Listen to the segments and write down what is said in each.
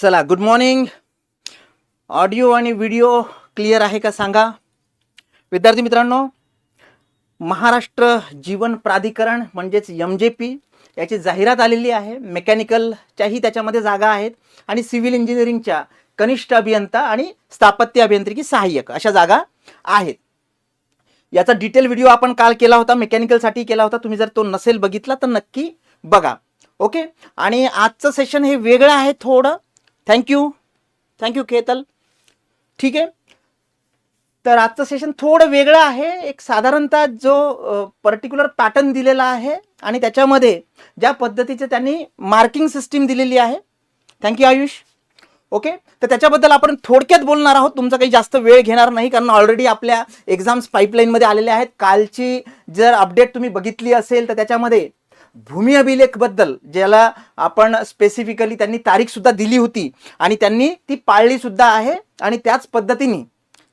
चला good morning audio आणि video clear आहे का सांगा? विद्यार्थी मित्रांनो महाराष्ट्र जीवन प्राधिकरण म्हणजेच एम जे पी याची जाहिरात आलेली आहे. मेकॅनिकलच्याही त्याच्यामध्ये जागा आहेत आणि सिव्हिल इंजिनिअरिंगच्या कनिष्ठ अभियंता आणि स्थापत्य अभियांत्रिकी सहाय्यक अशा जागा आहेत. याचा डिटेल व्हिडिओ आपण काल केला होता मेकॅनिकलसाठी केला होता. तुम्ही जर तो नसेल बघितला तर नक्की बघा. ओके आणि आजचं सेशन हे वेगळं आहे थोडं. थँक्यू थँक्यू केतल ठीक आहे? तर आजचं सेशन थोडं वेगळं आहे. एक साधारणतः जो पर्टिक्युलर पॅटर्न दिलेला आहे आणि त्याच्यामध्ये ज्या पद्धतीचं त्यांनी मार्किंग सिस्टीम दिलेली आहे. थँक्यू आयुष ओके तर त्याच्याबद्दल आपण थोडक्यात बोलणार आहोत. तुमचा काही जास्त वेळ घेणार नाही कारण ऑलरेडी आपल्या एक्झाम्स पाईपलाईनमध्ये आलेल्या आहेत. कालची जर अपडेट तुम्ही बघितली असेल तर त्याच्यामध्ये भूमी अभिलेखबद्दल ज्याला आपण स्पेसिफिकली त्यांनी तारीखसुद्धा दिली होती आणि त्यांनी ती पाळलीसुद्धा आहे आणि त्याच पद्धतीने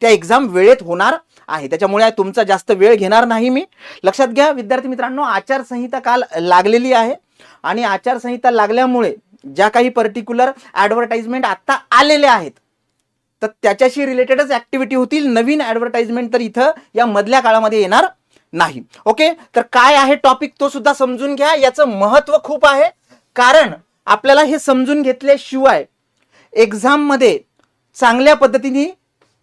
त्या एक्झाम वेळेत होणार आहे. त्याच्यामुळे तुमचा जास्त वेळ घेणार नाही मी. लक्षात घ्या विद्यार्थी मित्रांनो आचारसंहिता काल लागलेली आहे आणि आचारसंहिता लागल्यामुळे ज्या काही पर्टिक्युलर ॲडव्हर्टाइजमेंट आत्ता आलेल्या आहेत तर त्याच्याशी रिलेटेडच ॲक्टिव्हिटी होतील. नवीन ॲडव्हर्टाइजमेंट तर इथं या मधल्या काळामध्ये येणार. नाही. ओके तर काय आहे टॉपिक तो सुद्धा समजून घ्या. याचं महत्त्व खूप आहे. कारण आपल्याला हे समजून घेतल्याशिवाय एक्झाममध्ये चांगल्या पद्धतीने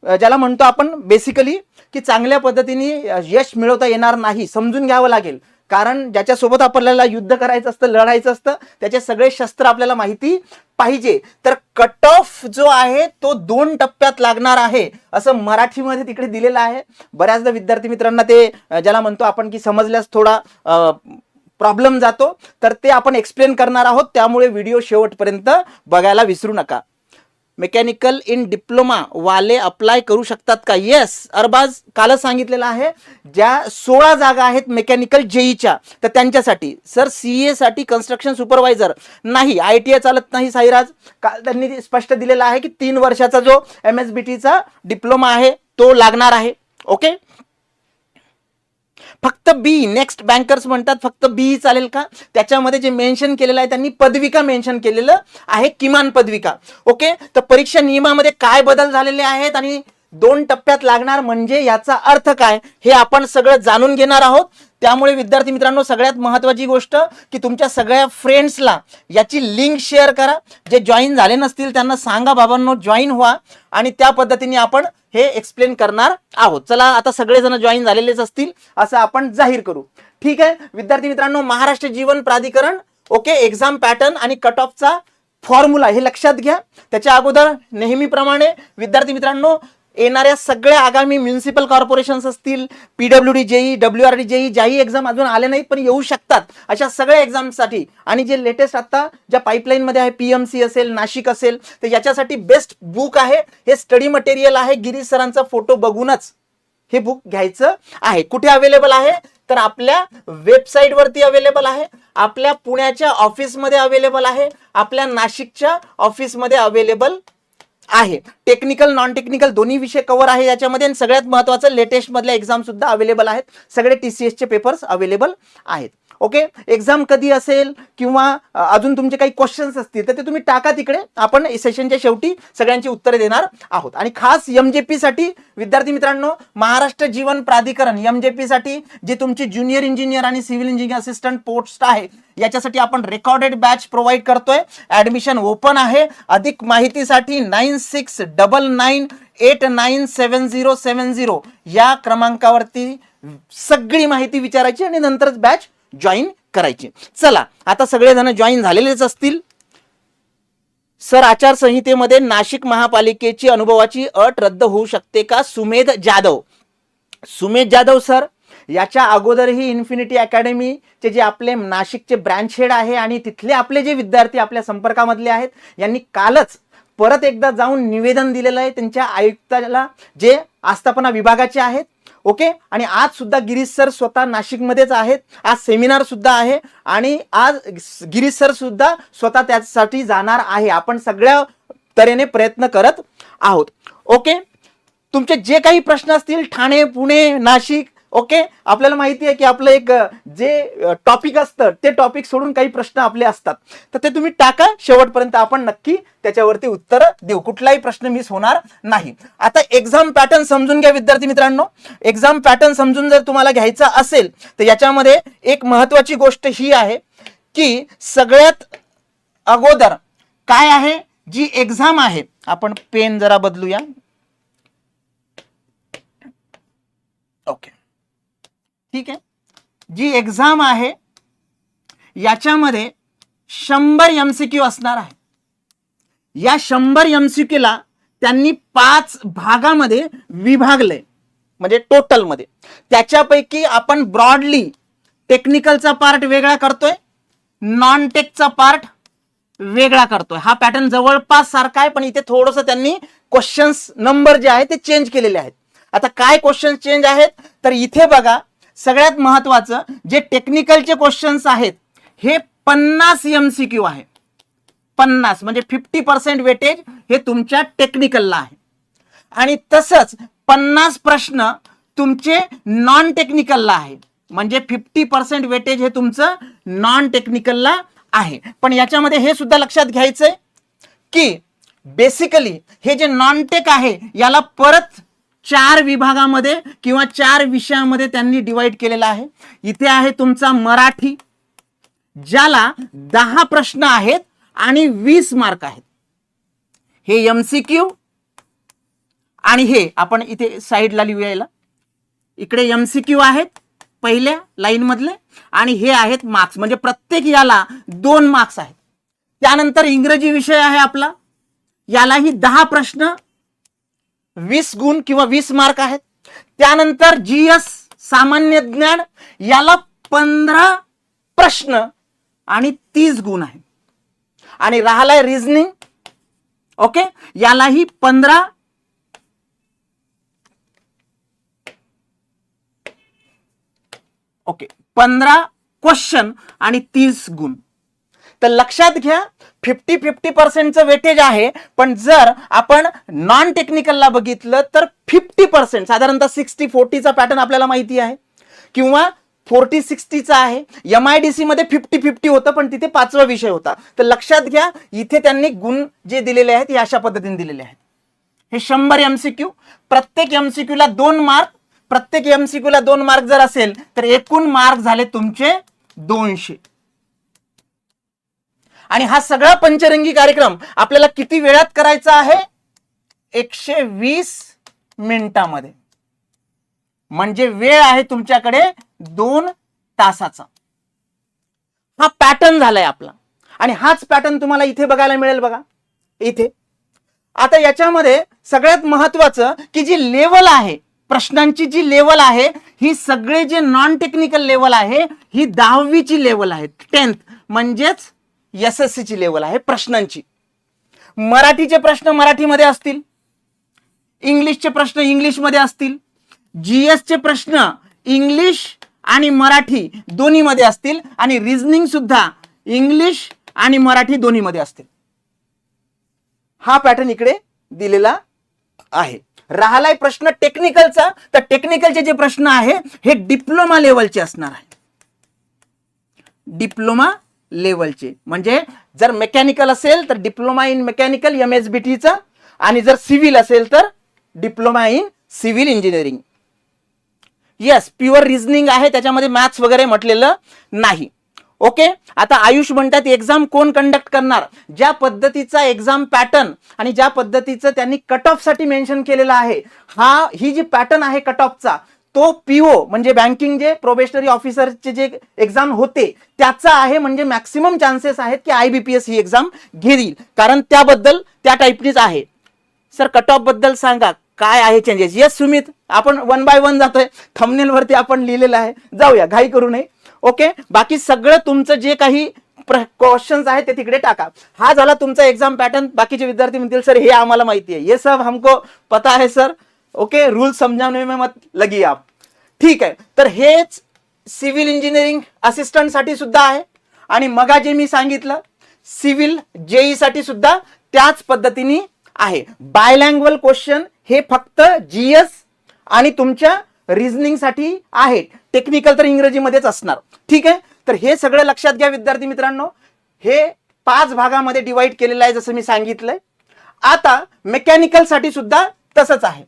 ज्याला म्हणतो आपण बेसिकली की चांगल्या पद्धतीने यश मिळवता येणार नाही. समजून घ्यावं लागेल. कारण ज्याच्यासोबत आपल्याला युद्ध करायचं असतं लढायचं असतं त्याचे सगळे शस्त्र आपल्याला माहिती पाहिजे. तर कट ऑफ जो आहे तो दोन टप्प्यात लागणार आहे असं मराठीमध्ये तिकडे दिलेलं आहे. बऱ्याचदा विद्यार्थी मित्रांना ते ज्याला म्हणतो आपण की समजल्यास थोडा प्रॉब्लेम जातो. तर ते आपण एक्सप्लेन करणार आहोत. त्यामुळे व्हिडिओ शेवटपर्यंत बघायला विसरू नका. मेकॅनिकल इन डिप्लोमा वाले अप्लाय करू शकतात का? येस अरबाज कालच सांगितलेलं आहे ज्या सोळा जागा आहेत मेकॅनिकल जेईच्या तर त्यांच्यासाठी सर सी एसाठी कन्स्ट्रक्शन सुपरवायझर नाही आय टी आय चालत नाही साईराज. काल त्यांनी स्पष्ट दिलेलं आहे की तीन वर्षाचा जो एम एस बी टीचा डिप्लोमा आहे तो लागणार आहे. ओके फक्त बी नेक्स्ट बँकर्स म्हणतात फक्त बी चालेल का? त्याच्यामध्ये जे मेन्शन केलेलं आहे त्यांनी पदविका मेन्शन केलेलं आहे किमान पदविका. ओके तर परीक्षा नियमामध्ये काय बदल झालेले आहेत आणि दोन टप्प्यात लागणार म्हणजे याचा अर्थ काय हे आपण सगळं जाणून घेणार आहोत. त्यामुळे विद्यार्थी मित्रांनो सगळ्यात महत्वाची गोष्ट की तुमच्या सगळ्या फ्रेंड्सला याची लिंक शेअर करा. जे जॉईन झाले नसतील त्यांना सांगा बाबांनो जॉईन व्हा आणि त्या पद्धतीने आपण हे एक्सप्लेन करणार आहोत. चला आता सगळेजण जॉईन झालेलेच असतील असं आपण जाहीर करू. ठीक आहे? विद्यार्थी मित्रांनो Maharashtra Jeevan Pradhikaran okay exam pattern आणि कट ऑफचा फॉर्म्युला हे लक्षात घ्या. त्याच्या अगोदर नेहमीप्रमाणे विद्यार्थी मित्रांनो येणाऱ्या सगळ्या आगामी म्युन्सिपल कॉर्पोरेशन्स असतील PW D JE W R D JE ज्याही exam अजून आले नाहीत पण येऊ शकतात. अशा सगळ्या एक्झामसाठी आणि जे लेटेस्ट आता ज्या पाईपलाईनमध्ये आहे पी एम सी असेल नाशिक असेल तर याच्यासाठी बेस्ट बुक आहे. हे स्टडी मटेरियल आहे. गिरीश सरांचा फोटो बघूनच हे बुक घ्यायचं आहे. कुठे अवेलेबल आहे? तर आपल्या वेबसाईटवरती अवेलेबल आहे. आपल्या पुण्याच्या ऑफिसमध्ये अवेलेबल आहे. आपल्या नाशिकच्या ऑफिसमध्ये अवेलेबल आहे. टेक्निकल नॉन टेक्निकल दोन्ही विषय कव्हर आहे याच्यामध्ये आणि सगळ्यात महत्त्वाचं लेटेस्ट मधल्या एक्झाम सुद्धा अवेलेबल आहेत. सगळे टी सी एसचे पेपर्स अवेलेबल आहेत. ओके? एक्झाम कधी असेल किंवा अजून तुमचे काही क्वेश्चन्स असतील तर ते तुम्ही टाका तिकडे. आपण सेशनच्या शेवटी सगळ्यांची उत्तरे देणार आहोत. आणि खास एम जे पी साठी विद्यार्थी मित्रांनो महाराष्ट्र जीवन प्राधिकरण एम जे पी साठी जे तुमची ज्युनियर इंजिनियर आणि सिव्हिल इंजिनियर असिस्टंट पोस्ट आहे याच्यासाठी आपण रेकॉर्डेड बॅच प्रोव्हाइड करतोय. ऍडमिशन ओपन आहे. अधिक माहितीसाठी nine six double nine eight nine seven zero seven zero या क्रमांकावरती सगळी माहिती विचारायची आणि नंतरच बॅच जॉईन करायची. चला आता सगळेजण जॉईन झालेलेच असतील. सर आचारसंहितेमध्ये नाशिक महापालिकेची अनुभवाची अट रद्द होऊ शकते का? सुमेध जाधव. सुमेध जाधव सर याच्या अगोदरही इन्फिनिटी अकॅडमीचे जे आपले नाशिकचे ब्रँच हेड आहे आणि तिथले आपले जे विद्यार्थी आपल्या संपर्कामधले आहेत यांनी कालच परत एकदा जाऊन निवेदन दिलेलं आहे. त्यांच्या आयुक्ताला जे आस्थापना विभागाचे आहेत ओके? आणि आज सुद्धा गिरीश सर स्वतः नाशिकमध्येच आहेत. आज सेमिनार सुद्धा आहे. आणि आज गिरीश सर सुद्धा स्वतः त्यासाठी जाणार आहे. आपण सगळ्या तऱ्हेने प्रयत्न करत आहोत. ओके? तुमचे जे काही प्रश्न असतील ठाणे पुणे नाशिक ओके? आपल्याला माहिती आहे की आपलं एक जे टॉपिक असतं ते टॉपिक सोडून काही प्रश्न आपले असतात. तर ते तुम्ही टाका. शेवटपर्यंत आपण नक्की त्याच्यावरती उत्तर देऊ. कुठलाही प्रश्न मिस होणार नाही. आता एक्झाम पॅटर्न समजून घ्या विद्यार्थी मित्रांनो. एक्झाम पॅटर्न समजून जर तुम्हाला घ्यायचा असेल तर याच्यामध्ये एक महत्वाची गोष्ट ही आहे की सगळ्यात अगोदर काय आहे? जी एक्झाम आहे आपण पेन जरा बदलूया. ओके. ठीक आहे? जी एक्झाम आहे याच्यामध्ये शंभर एमसीक्यू असणार आहे. या शंभर एम सी क्यूला त्यांनी पाच भागामध्ये विभागले. म्हणजे टोटलमध्ये त्याच्यापैकी आपण ब्रॉडली टेक्निकलचा पार्ट वेगळा करतोय नॉन टेकचा पार्ट वेगळा करतोय. हा पॅटर्न जवळपास सारखा आहे पण इथे थोडस त्यांनी क्वेश्चन्स नंबर जे आहे ते चेंज केलेले आहेत. आता काय क्वेश्चन्स चेंज आहेत? तर इथे बघा सगळ्यात महत्वाचं जे टेक्निकलचे क्वेश्चन्स आहेत हे पन्नास एम सी क्यू आहे. पन्नास म्हणजे फिफ्टी पर्सेंट वेटेज हे तुमच्या टेक्निकलला आहे. आणि तसंच पन्नास प्रश्न तुमचे नॉन टेक्निकलला आहे. म्हणजे फिफ्टी पर्सेंट वेटेज हे तुमचं नॉन टेक्निकलला आहे. पण याच्यामध्ये हे सुद्धा लक्षात घ्यायचंय की बेसिकली हे जे नॉन टेक आहे याला परत चार विभागामध्ये किंवा चार विषयामध्ये त्यांनी डिवाइड केलेला आहे. इथे आहे तुमचा मराठी ज्याला दहा प्रश्न आहेत आणि वीस मार्क आहेत. हे एम सी क्यू आणि हे आपण इथे साईडला लिहूया याला. इकडे एमसीक्यू आहेत पहिल्या लाईन मधले आणि हे आहेत मार्क्स म्हणजे प्रत्येक याला दोन मार्क्स आहेत. त्यानंतर इंग्रजी विषय आहे आपला. यालाही दहा प्रश्न वीस गुण किंवा वीस मार्क आहेत. त्यानंतर जी एस सामान्य ज्ञान याला पंधरा प्रश्न आणि तीस गुण आहे आणि राहिलाय रिझनिंग ओके यालाही पंधरा ओके पंधरा क्वेश्चन आणि तीस गुण. तर लक्षात घ्या फिफ्टी फिफ्टी पर्सेंटचं वेटेज आहे पण जर आपण नॉन टेक्निकलला बघितलं तर फिफ्टी पर्सेंट साधारणतः सिक्स्टी फोर्टीचा पॅटर्न आपल्याला माहिती आहे. किंवा फोर्टी सिक्स्टीचा आहे एम आय डी सी मध्ये फिफ्टी फिफ्टी होतं पण तिथे पाचवा विषय होता. तर लक्षात घ्या इथे त्यांनी गुण जे दिलेले आहेत हे अशा पद्धतीने दिलेले आहेत. हे शंभर एमसीक्यू प्रत्येक एम सी क्यूला दोन मार्क प्रत्येक एमसीक्यू ला दोन मार्क जर असेल तर एकूण मार्क झाले तुमचे दोनशे. आणि हा सगळा पंचरंगी कार्यक्रम आपल्याला किती वेळात करायचा आहे? एकशे वीस मिनिटामध्ये. म्हणजे वेळ आहे तुमच्याकडे दोन तासाचा. हा पॅटर्न झालाय आपला. आणि हाच पॅटर्न तुम्हाला इथे बघायला मिळेल बघा. इथे. आता याच्यामध्ये सगळ्यात महत्वाचं की जी लेवल आहे प्रश्नांची जी लेवल आहे ही सगळे जे नॉन टेक्निकल लेवल आहे ही दहावीची लेवल आहे टेन्थ म्हणजेच एस एस ची लेवल आहे प्रश्नांची. मराठीचे प्रश्न मराठीमध्ये असतील इंग्लिशचे प्रश्न इंग्लिशमध्ये असतील जीएस चे प्रश्न इंग्लिश आणि मराठी दोन्हीमध्ये असतील आणि रिझनिंग सुद्धा इंग्लिश आणि मराठी दोन्हीमध्ये असतील. हा पॅटर्न इकडे दिलेला आहे. राहिलाय प्रश्न टेक्निकलचा तर टेक्निकलचे जे प्रश्न आहे हे डिप्लोमा लेवलचे असणार आहे. डिप्लोमा लेवलचे. म्हणजे जर मेकॅनिकल असेल तर diploma in mechanical M S B टीचं आणि जर सिव्हिल असेल तर diploma in civil engineering yes pure reasoning आहे त्याच्यामध्ये मॅथ्स वगैरे म्हटलेलं नाही. ओके आता आयुष म्हणतात एक्झाम कोण कंडक्ट करणार? ज्या पद्धतीचा एक्झाम पॅटर्न आणि ज्या पद्धतीचं त्यांनी कट ऑफसाठी मेन्शन केलेलं आहे हा ही जी पॅटर्न आहे कट ऑफचा तो पीओ म्हणजे बँकिंग जे प्रोबेशनरी ऑफिसरचे जे एक्झाम होते त्याचा आहे म्हणजे मॅक्सिमम चान्सेस आहेत की आयबीपीएस ही एक्झाम घेईल. कारण त्याबद्दल त्या टाईपनीच आहे. सर कट ऑफबद्दल सांगा काय आहे चेंजेस येस सुमित आपण वन बाय वन जातोय. थमनेल वरती आपण लिहिलेलं आहे. जाऊया घाई करू नये. ओके बाकी सगळं तुमचं जे काही क्वेश्चन्स आहेत ते तिकडे टाका. हा झाला तुमचा एक्झाम पॅटर्न बाकीचे विद्यार्थी म्हणतील सर हे आम्हाला माहिती आहे. ये सब हमको पता आहे सर ओके रूल समझाने में मत लगी आप. ठीक आहे तर हेच सिव्हिल इंजिनिअरिंग असिस्टंटसाठी सुद्धा आहे. आणि मगा जे मी सांगितलं सिव्हिल जेई साठी सुद्धा त्याच पद्धतीने आहे. बायलँग्वल क्वेश्चन हे फक्त जीएस आणि तुमच्या रिझनिंगसाठी आहे टेक्निकल तर इंग्रजीमध्येच असणार. ठीक आहे तर हे सगळं लक्षात घ्या विद्यार्थी मित्रांनो. हे पाच भागामध्ये डिवाइड केलेलं आहे जसं मी सांगितलंय. आता मेकॅनिकलसाठी सुद्धा तसंच आहे.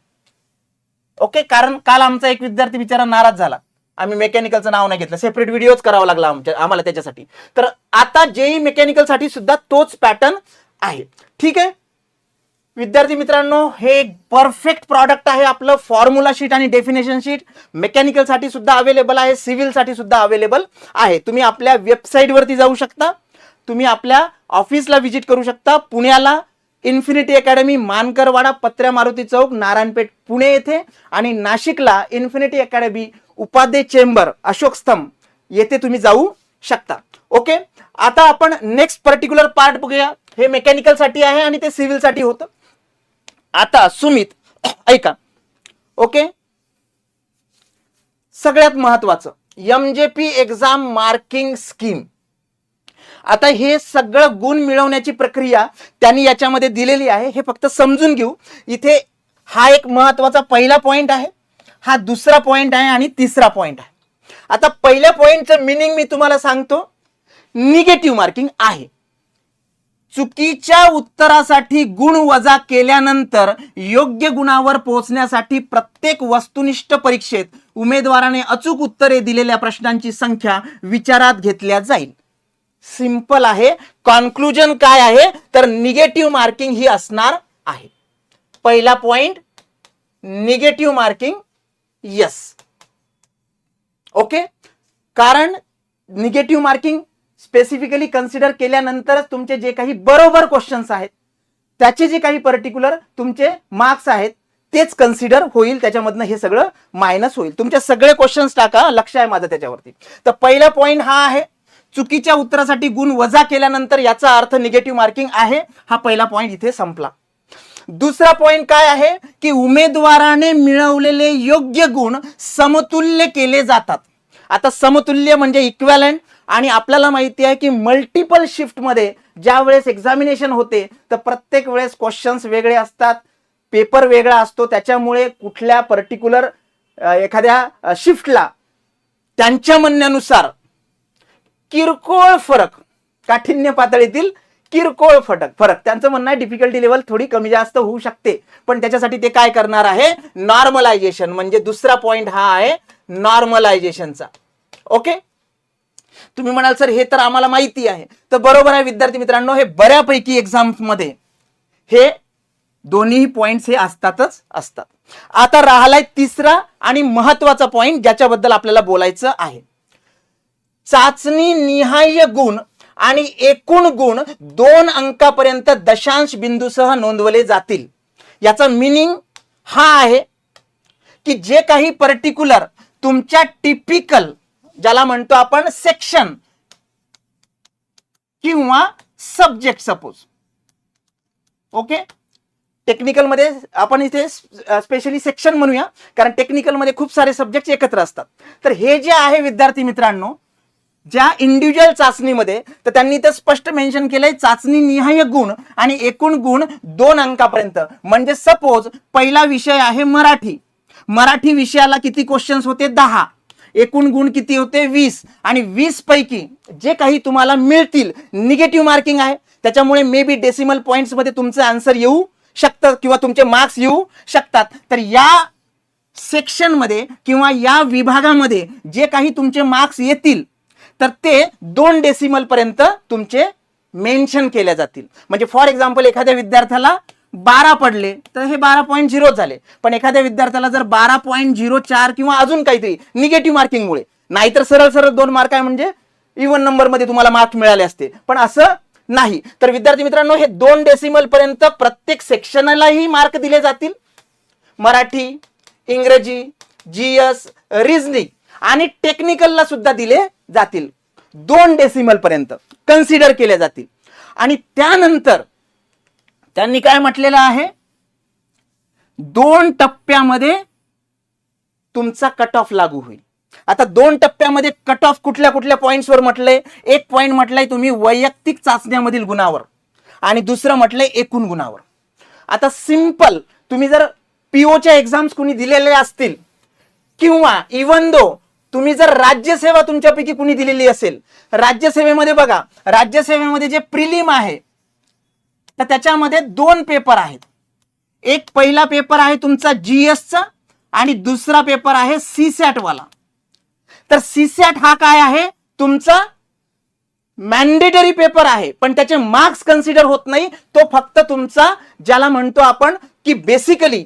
ओके कारण काल आमचा एक विद्यार्थी बिचारा नाराज झाला. आम्ही मेकॅनिकलचं नाव नाही घेतलं. सेपरेट व्हिडिओच करावा लागला आमच्या आम्हाला त्याच्यासाठी. तर आता जेई मेकॅनिकलसाठी सुद्धा तोच पॅटर्न आहे. ठीक आहे? विद्यार्थी मित्रांनो हे एक परफेक्ट प्रॉडक्ट आहे आपलं फॉर्म्युला शीट आणि डेफिनेशन शीट मेकॅनिकलसाठी सुद्धा अवेलेबल आहे सिव्हिलसाठी सुद्धा अवेलेबल आहे. तुम्ही आपल्या वेबसाईटवरती जाऊ शकता. तुम्ही आपल्या ऑफिसला व्हिजिट करू शकता पुण्याला इन्फिनिटी अकॅडमी मानकरवाडा पत्र्या मारुती चौक नारायणपेठ पुणे येथे. आणि नाशिकला infinity academy Upadhye chamber Ashok Stambh येथे तुम्ही जाऊ शकता. ओके? आता आपण नेक्स्ट पर्टिक्युलर पार्ट बघूया. हे मेकॅनिकलसाठी आहे आणि ते सिव्हिलसाठी होतं. आता सुमित ऐका. ओके? सगळ्यात महत्वाचं. M J P exam marking scheme आता हे सगळं गुण मिळवण्याची प्रक्रिया त्यांनी याच्यामध्ये दिलेली आहे. हे फक्त समजून घेऊ. इथे हा एक महत्त्वाचा पहिला पॉईंट आहे. हा दुसरा पॉईंट आहे आणि तिसरा पॉईंट आहे. आता पहिल्या पॉईंटचं मिनिंग मी तुम्हाला सांगतो. निगेटिव्ह मार्किंग आहे. चुकीच्या उत्तरासाठी गुण वजा केल्यानंतर योग्य गुणावर पोहोचण्यासाठी प्रत्येक वस्तुनिष्ठ परीक्षेत उमेदवाराने अचूक उत्तरे दिलेल्या प्रश्नांची संख्या विचारात घेतल्या जाईल. सिंपल आहे. कॉन्क्लुजन काय आहे? तर निगेटिव्ह मार्किंग ही असणार आहे. पहिला point negative marking yes okay कारण निगेटिव्ह मार्किंग स्पेसिफिकली कन्सिडर केल्यानंतरच तुमचे जे काही बरोबर क्वेश्चन्स आहेत त्याचे जे काही पर्टिक्युलर तुमचे मार्क्स आहेत तेच कन्सिडर होईल. त्याच्यामधनं हे सगळं मायनस होईल. तुमचे सगळे क्वेश्चन्स टाका. लक्ष आहे माझं त्याच्यावरती. तर पहिला पॉईंट हा आहे चुकीच्या उत्तरासाठी गुण वजा केल्यानंतर याचा अर्थ निगेटिव्ह मार्किंग आहे. हा पहिला पॉईंट इथे संपला. दुसरा पॉइंट काय आहे? की उमेदवाराने मिळवलेले योग्य गुण समतुल्य केले जातात. आता समतुल्य म्हणजे इक्वॅलंट आणि आपल्याला माहिती आहे की मल्टिपल शिफ्टमध्ये ज्या वेळेस एक्झामिनेशन होते तर प्रत्येक वेळेस क्वेश्चन्स वेगळे असतात. पेपर वेगळा असतो. त्याच्यामुळे कुठल्या पर्टिक्युलर एखाद्या शिफ्टला त्यांच्या म्हणण्यानुसार किरकोळ फरक. काठिण्य पातळीतील किरकोळ फटक. फरक. त्यांचं म्हणणं आहे डिफिकल्टी लेवल थोडी कमी जास्त होऊ शकते. पण त्याच्यासाठी ते काय करणार आहे? नॉर्मलायझेशन म्हणजे दुसरा पॉइंट हा आहे नॉर्मलायझेशनचा ओके तुम्ही म्हणाल सर हे तर आम्हाला माहिती आहे. तर बरोबर आहे विद्यार्थी मित्रांनो हे बऱ्यापैकी एक्झाम्समध्ये हे दोन्ही पॉइंट्स हे असतातच असतात. आता राहिलाय तिसरा आणि महत्त्वाचा पॉइंट ज्याच्याबद्दल आपल्याला बोलायचं आहे. चाचणी निहाय गुण आणि एकूण गुण दोन अंकापर्यंत दशांश बिंदूसह नोंदवले जातील. याचा मिनिंग हा आहे की जे काही पर्टिक्युलर तुमच्या टिपिकल ज्याला म्हणतो आपण सेक्शन किंवा सब्जेक्ट सपोज ओके टेक्निकलमध्ये आपण इथे स्पेशली सेक्शन म्हणूया कारण टेक्निकलमध्ये खूप सारे सब्जेक्ट एकत्र असतात. तर हे जे आहे विद्यार्थी मित्रांनो ज्या इंडिव्हिज्युअल चाचणीमध्ये तर त्यांनी ते स्पष्ट मेन्शन केलंय चाचणी निहाय गुण आणि एकूण गुण दोन अंकापर्यंत. म्हणजे सपोज पहिला विषय आहे मराठी. मराठी विषयाला किती क्वेश्चन्स होते? दहा. एकूण गुण किती होते? वीस. आणि वीस पैकी जे काही तुम्हाला मिळतील निगेटिव्ह मार्किंग आहे. त्याच्यामुळे मे बी डेसिमल पॉईंट्समध्ये तुमचं आन्सर येऊ शकतं किंवा तुमचे मार्क्स येऊ शकतात. तर या सेक्शनमध्ये किंवा या विभागामध्ये जे काही तुमचे मार्क्स येतील तर ते दोन डेसिमल पर्यंत तुमचे मेन्शन केल्या जातील. म्हणजे फॉर एक्झाम्पल एखाद्या विद्यार्थ्याला बारा पडले तर हे बारा पॉईंट झिरो झाले. पण एखाद्या विद्यार्थ्याला जर बारा पॉईंट झिरो चार किंवा अजून काहीतरी निगेटिव्ह मार्किंगमुळे नाहीतर सरळ सरळ दोन मार्क आहे म्हणजे इव्हन नंबरमध्ये तुम्हाला मार्क मिळाले असते. पण असं नाही. तर विद्यार्थी मित्रांनो हे दोन डेसिमल पर्यंत प्रत्येक सेक्शनलाही मार्क दिले जातील. मराठी इंग्रजी जीएस रिझनिंग आणि टेक्निकलला सुद्धा दिले जातील. दोन डेसिमल पर्यंत कन्सिडर केले जातील. आणि त्यानंतर त्यांनी काय म्हटलेलं आहे? दोन टप्प्यामध्ये तुमचा कट ऑफ लागू होईल. आता दोन टप्प्यामध्ये कट ऑफ कुठल्या कुठल्या पॉईंट्सवर म्हटलंय? एक पॉईंट म्हटलंय तुम्ही वैयक्तिक चाचण्यामधील गुणावर आणि दुसरं म्हटलंय एकूण गुणावर. आता सिंपल तुम्ही जर पीओच्या एक्झाम्स कुणी दिलेले असतील किंवा इवन दो तुम्ही जर राज्यसेवा तुमच्यापैकी कुणी दिलेली असेल राज्यसेवेमध्ये बघा राज्यसेवेमध्ये जे प्रिलिम आहे तर त्याच्यामध्ये दोन पेपर आहेत. एक पहिला पेपर आहे तुमचा जीएसचा आणि दुसरा पेपर आहे सीसॅट वाला तर सीसॅट हा काय आहे? तुमचा मॅन्डेटरी पेपर आहे पण त्याचे मार्क्स कन्सिडर होत नाही तो फक्त तुमचा ज्याला म्हणतो आपण की बेसिकली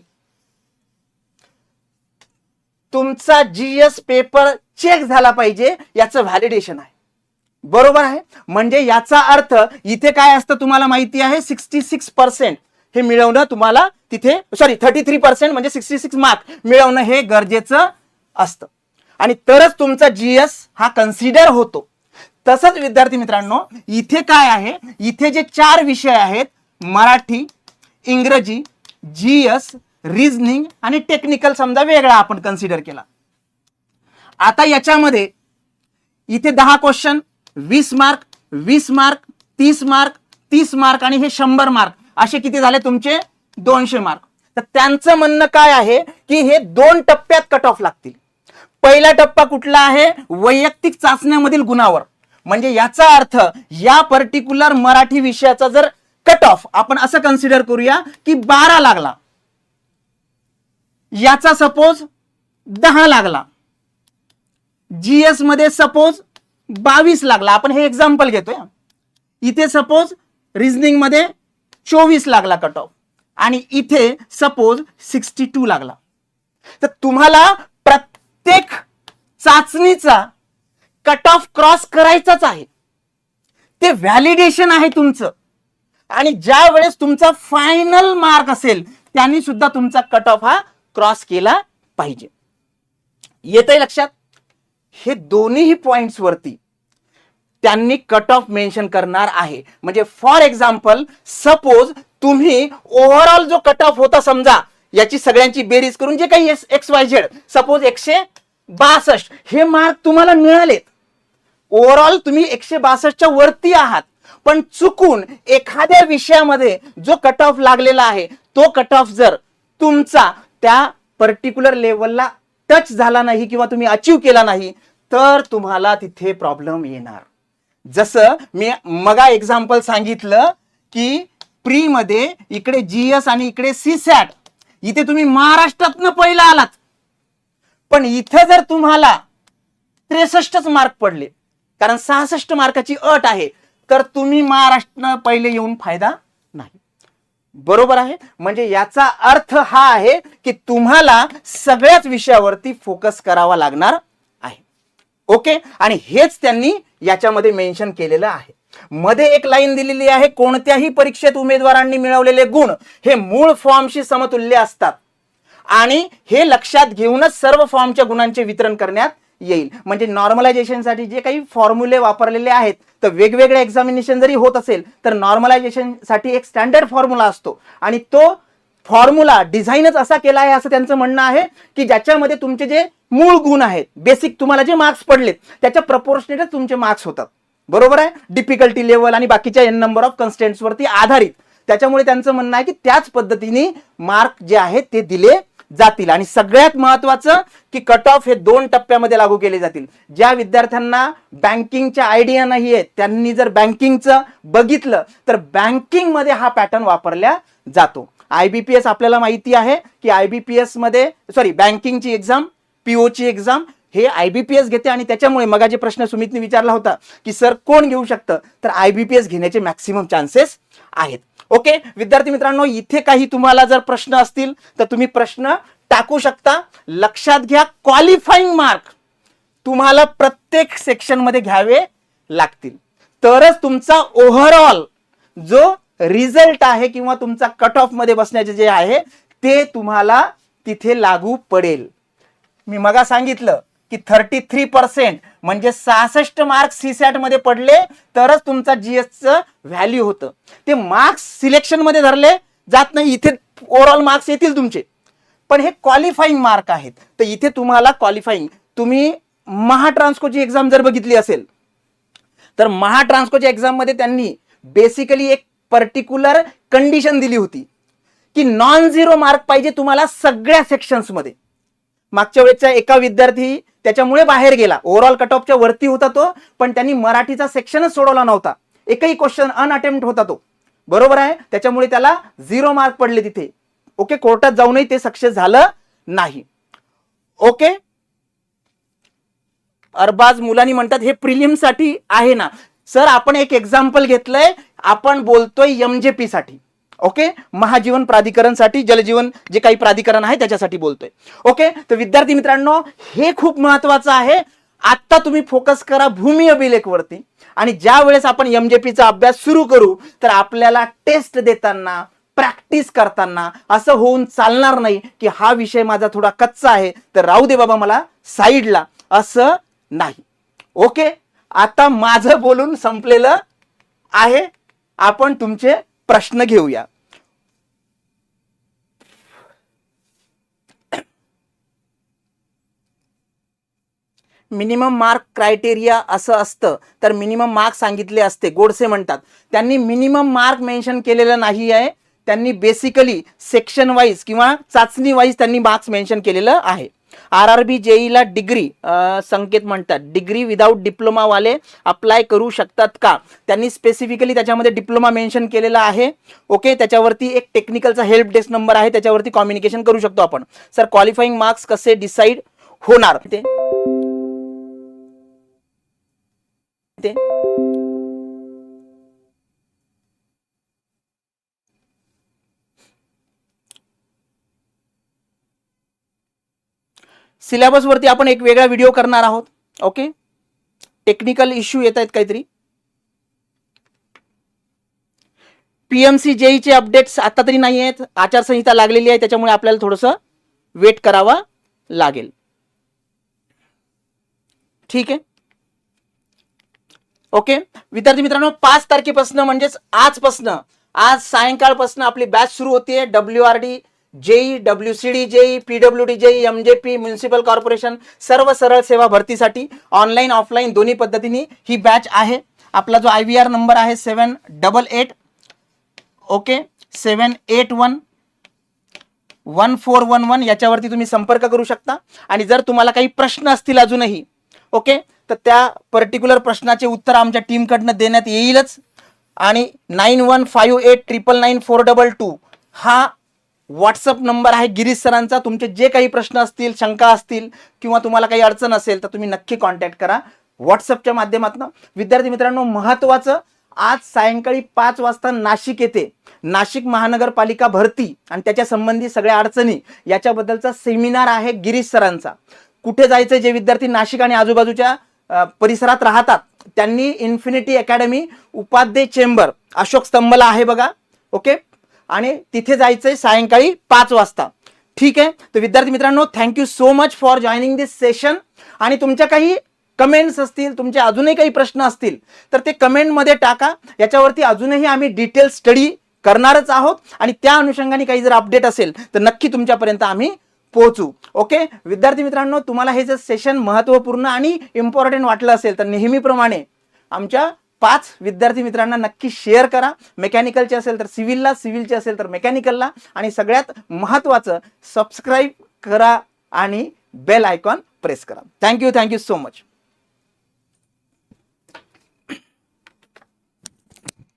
तुमचा जीएस पेपर चेक झाला पाहिजे याचं व्हॅलिडेशन आहे. बरोबर आहे? म्हणजे याचा अर्थ इथे काय असतं तुम्हाला माहिती आहे? सिक्स्टी सिक्स पर्सेंट हे मिळवणं तुम्हाला तिथे सॉरी थर्टी थ्री पर्सेंट म्हणजे सिक्स्टी सिक्स मार्क मिळवणं हे गरजेचं असतं. आणि तरच तुमचा जीएस हा कन्सिडर होतो. तसंच विद्यार्थी मित्रांनो इथे काय आहे? इथे जे चार विषय आहेत मराठी इंग्रजी जीएस रिझनिंग आणि टेक्निकल समजा वेगळा आपण कन्सिडर केला. आता याच्यामध्ये इथे दहा क्वेश्चन वीस मार्क वीस मार्क तीस मार्क तीस मार्क आणि हे शंभर मार्क असे किती झाले तुमचे? दोनशे मार्क तर त्यांचं म्हणणं काय आहे की हे दोन टप्प्यात कट ऑफ लागतील. पहिला टप्पा कुठला आहे? वैयक्तिक चाचण्यामधील गुणावर. म्हणजे याचा अर्थ या पर्टिक्युलर मराठी विषयाचा जर कट ऑफ आपण असं कन्सिडर करूया की बारा लागला. याचा सपोज दहा लागला. जीएसमध्ये सपोज बावीस लागला. आपण हे एक्झाम्पल घेतोय. इथे सपोज रिझनिंगमध्ये चोवीस लागला कट ऑफ आणि इथे सपोज सिक्स्टी टू लागला. तर तुम्हाला प्रत्येक चाचणीचा कट ऑफ क्रॉस करायचाच आहे. ते व्हॅलिडेशन आहे तुमचं. आणि ज्या वेळेस तुमचा फायनल मार्क असेल त्यांनी सुद्धा तुमचा कट ऑफ हा क्रॉस केला पाहिजे. येत लक्षात? हे दोन्हीही पॉइंट्स वरती त्यांनी कट ऑफ मेन्शन करणार आहे. म्हणजे फॉर एक्झाम्पल सपोज तुम्ही ओव्हरऑल जो कट ऑफ होता समजा याची सगळ्यांची बेरीज करून जे काही एक्स वाय झेड सपोज एकशे बासष्ट हे मार्क तुम्हाला मिळालेत. ओव्हरऑल तुम्ही एकशे बासष्टच्या वरती आहात. पण चुकून एखाद्या विषयामध्ये जो कट ऑफ लागलेला आहे तो कट ऑफ जर तुमचा त्या पर्टिक्युलर लेवलला टच झाला नाही किंवा तुम्ही अचीव केला नाही तर तुम्हाला तिथे प्रॉब्लेम येणार. जसं मी मगा एक्झाम्पल सांगितलं की प्री मध्ये इकडे जीएस आणि इकडे सी सॅट इथे तुम्ही महाराष्ट्रातनं पहिला आलात. पण इथं जर तुम्हाला त्रेसष्टच मार्क पडले कारण सहासष्ट मार्काची अट आहे तर तुम्ही महाराष्ट्र पहिले येऊन फायदा नाही. बरोबर आहे? म्हणजे याचा अर्थ हा आहे की तुम्हाला सगळ्याच विषयावरती फोकस करावा लागणार आहे. ओके आणि हेच त्यांनी याच्यामध्ये मेन्शन केलेलं आहे. मध्ये एक लाईन दिलेली आहे कोणत्याही परीक्षेत उमेदवारांनी मिळवलेले गुण हे मूळ फॉर्मशी समतुल्य असतात. आणि हे लक्षात घेऊनच सर्व फॉर्मच्या गुणांचे वितरण करण्यात येईल. म्हणजे नॉर्मलायझेशनसाठी जे काही फॉर्म्युले वापरलेले आहेत तर वेगवेगळे एक्झामिनेशन जरी होत असेल तर नॉर्मलायझेशनसाठी एक स्टँडर्ड फॉर्म्युला असतो. आणि तो फॉर्म्युला डिझाईनच असा केला आहे असं त्यांचं म्हणणं आहे की ज्याच्यामध्ये तुमचे जे मूळ गुण आहेत बेसिक तुम्हाला जे मार्क्स पडलेत त्याच्या प्रपोर्शनेटच तुमचे मार्क्स होतात. बरोबर आहे? डिफिकल्टी लेवल आणि बाकीच्या एन नंबर ऑफ कन्स्टेंट्सवरती आधारित. त्याच्यामुळे त्यांचं म्हणणं आहे की त्याच पद्धतीने मार्क जे आहेत ते दिले जातील. आणि सगळ्यात महत्वाचं की कट ऑफ हे दोन टप्प्यामध्ये लागू केले जातील. ज्या विद्यार्थ्यांना बँकिंगच्या आयडिया नाही आहेत त्यांनी जर बँकिंगचं बघितलं तर बँकिंगमध्ये हा पॅटर्न वापरला जातो. आयबीपीएस आपल्याला माहिती आहे की आयबीपीएसमध्ये सॉरी बँकिंगची एक्झाम पीओची एक्झाम हे आयबीपीएस घेते आणि त्याच्यामुळे मगाचे प्रश्न सुमितने विचारला होता की सर कोण घेऊ शकतं? तर आयबीपीएस घेण्याचे मॅक्सिमम चान्सेस आहेत. ओके? विद्यार्थी मित्रांनो इथे काही तुम्हाला जर प्रश्न असतील तर तुम्ही प्रश्न टाकू शकता. लक्षात घ्या क्वालिफाईंग मार्क तुम्हाला प्रत्येक सेक्शनमध्ये घ्यावे लागतील. तरच तुमचा ओव्हरऑल जो रिझल्ट आहे किंवा तुमचा कट ऑफमध्ये बसण्याचे जे आहे ते तुम्हाला तिथे लागू पडेल. मी मगा सांगितलं की थर्टी थ्री पर्सेंट म्हणजे सहासष्ट मार्क्स सीसॅटमध्ये पडले तरच तुमचा जीएसचं व्हॅल्यू होतं. ते मार्क्स सिलेक्शनमध्ये धरले जात नाही इथे ओव्हरऑल मार्क्स येतील तुमचे. पण हे क्वालिफाईंग मार्क आहेत. तर इथे तुम्हाला क्वालिफाईंग तुम्ही महाट्रान्स्कोची एक्झाम जर बघितली असेल तर महाट्रान्स्कोच्या एक्झाममध्ये त्यांनी बेसिकली एक पर्टिक्युलर कंडिशन दिली होती की नॉन झिरो मार्क पाहिजे तुम्हाला सगळ्या सेक्शन्समध्ये. मागच्या वेळेचा एका विद्यार्थी त्याच्यामुळे बाहेर गेला. ओव्हरऑल कट ऑफच्या वरती होता तो पण त्यांनी मराठीचा सेक्शनच सोडवला नव्हता. एकही क्वेश्चन अनअटेम्प्ट होता तो. बरोबर आहे? त्याच्यामुळे त्याला झिरो मार्क पडले तिथे. ओके कोर्टात जाऊनही ते सक्सेस झालं नाही. ओके अरबाज मुलांनी म्हणतात हे प्रिलियमसाठी आहे ना. सर आपण एक एक्झाम्पल घेतलंय. आपण बोलतोय एमजेपी साठी. ओके? महाजीवन प्राधिकरणसाठी जलजीवन जे काही प्राधिकरण आहे त्याच्यासाठी बोलतोय. ओके? तर विद्यार्थी मित्रांनो हे खूप महत्वाचं आहे. आता तुम्ही फोकस करा भूमी अभिलेखवरती आणि ज्या वेळेस आपण एमजेपीचा अभ्यास सुरू करू तर आपल्याला टेस्ट देताना प्रॅक्टिस करताना असं होऊन चालणार नाही की हा विषय माझा थोडा कच्चा आहे तर राहू दे बाबा मला साईडला. असं नाही. ओके? आता माझं बोलून संपलेलं आहे. आपण तुमचे प्रश्न घेऊया. मिनिमम मार्क क्रायटेरिया असं असतं तर मिनिमम मार्क सांगितले असते गोडसे म्हणतात. त्यांनी मिनिमम मार्क मेन्शन केलेलं नाही आहे त्यांनी बेसिकली सेक्शन वाईज किंवा चाचणी वाईज त्यांनी मार्क्स मेन्शन केलेलं आहे. आर आर बी जेईला डिग्री संकेत म्हणतात. डिग्री विदाऊट डिप्लोमावाले अप्लाय करू शकतात का? त्यांनी स्पेसिफिकली त्याच्यामध्ये डिप्लोमा मेन्शन केलेला आहे. ओके त्याच्यावरती एक टेक्निकलचा हेल्प डेस्क नंबर आहे. त्याच्यावरती कम्युनिकेशन करू शकतो आपण. सर क्वालिफाईंग मार्क्स कसे डिसाईड होणार? ते सिलेबसवरती आपण एक वेगळा व्हिडिओ करणार आहोत ओके टेक्निकल इश्यू येत आहेत काहीतरी. पीएमसी जेईचे अपडेट्स आता तरी नाही आहेत आचारसंहिता लागलेली आहे त्याच्यामुळे आपल्याला थोडंसं वेट करावा लागेल. ठीक आहे? ओके विद्यार्थी मित्रांनो पाच तारखेपासून म्हणजेच आजपासनं आज सायंकाळपासून आपली बॅच सुरू होते W R D JE W C D JE PW D JE M J P municipal corporation सर्व सरळ सेवा भरतीसाठी ऑनलाईन ऑफलाईन दोन्ही पद्धतीने ही बॅच आहे. आपला जो आय व्ही आर नंबर आहे seven double eight okay seven eight one one four one one याच्यावरती तुम्ही संपर्क करू शकता. आणि जर तुम्हाला काही प्रश्न असतील अजूनही ओके तर त्या पर्टिक्युलर प्रश्नाचे उत्तर आमच्या टीमकडनं देण्यात येईलच. आणि nine one five eight triple nine four double two हा व्हॉट्सअप नंबर आहे गिरीश सरांचा. तुमचे जे काही प्रश्न असतील शंका असतील किंवा तुम्हाला काही अडचण असेल तर तुम्ही नक्की कॉन्टॅक्ट करा. व्हॉट्सअपच्या माध्यमातून. विद्यार्थी मित्रांनो महत्त्वाचं आज सायंकाळी पाच वाजता नाशिक येथे नाशिक महानगरपालिका भरती आणि त्याच्या संबंधी सगळ्या अडचणी याच्याबद्दलचा सेमिनार आहे गिरीश सरांचा. कुठे जायचं जे विद्यार्थी नाशिक आणि आजूबाजूच्या परिसरात राहतात त्यांनी infinity academy Upadhye chamber Ashok स्तंभला आहे बघा. ओके आणि तिथे जायचंय सायंकाळी पाच वाजता. ठीक आहे? तर विद्यार्थी मित्रांनो thank you so much for joining this session आणि तुमच्या काही कमेंट्स असतील तुमचे अजूनही काही प्रश्न असतील तर ते कमेंटमध्ये टाका. याच्यावरती अजूनही आम्ही डिटेल स्टडी करणारच आहोत. आणि त्या अनुषंगाने काही जर अपडेट असेल तर नक्की तुमच्यापर्यंत आम्ही पोहोचू. ओके विद्यार्थी मित्रांनो तुम्हाला हे जर सेशन महत्त्वपूर्ण आणि इम्पॉर्टंट वाटलं असेल तर नेहमीप्रमाणे आमच्या पाच विद्यार्थी मित्रांना नक्की शेअर करा. मेकॅनिकलचे असेल तर सिव्हिलला सिव्हिलचे असेल तर मेकॅनिकलला आणि सगळ्यात महत्त्वाचं सबस्क्राईब करा आणि बेल आयकॉन प्रेस करा. Thank you thank you so much